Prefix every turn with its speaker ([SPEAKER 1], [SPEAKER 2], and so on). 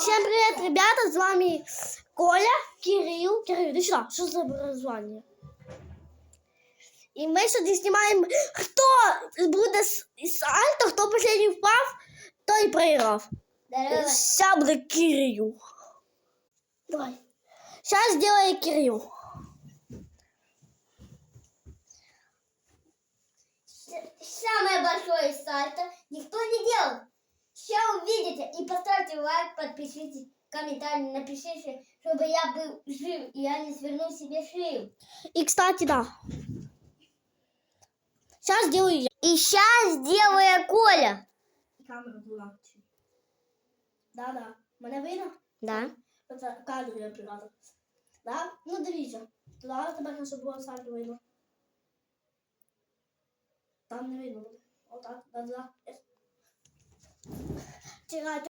[SPEAKER 1] Всем привет, ребята, с вами Коля, Кирилл. Кирилл, иди сюда, что за образование? И мы сегодня снимаем, кто буде с с Альто, хто последний впав, той проиграв.
[SPEAKER 2] Здорово.
[SPEAKER 1] Сейчас будет Кирилл. Давай. Сейчас сделает Кирилл.
[SPEAKER 2] Самое большое сальто никто не делал. Сейчас увидите и поставьте лайк, подпишитесь, комментарий напишите, чтобы я был жив и я не свернул себе шею.
[SPEAKER 1] И, кстати, да. Сейчас сделаю я.
[SPEAKER 2] И сейчас сделаю Коля.
[SPEAKER 1] Камера була. Да, да. Мене видно?
[SPEAKER 2] Да.
[SPEAKER 1] Оце кадру я пригадав. Да? Ну дивіться. Туди тепер, щоб було сальто видно. Там не видно буде. Отак, да, да. Чекайте.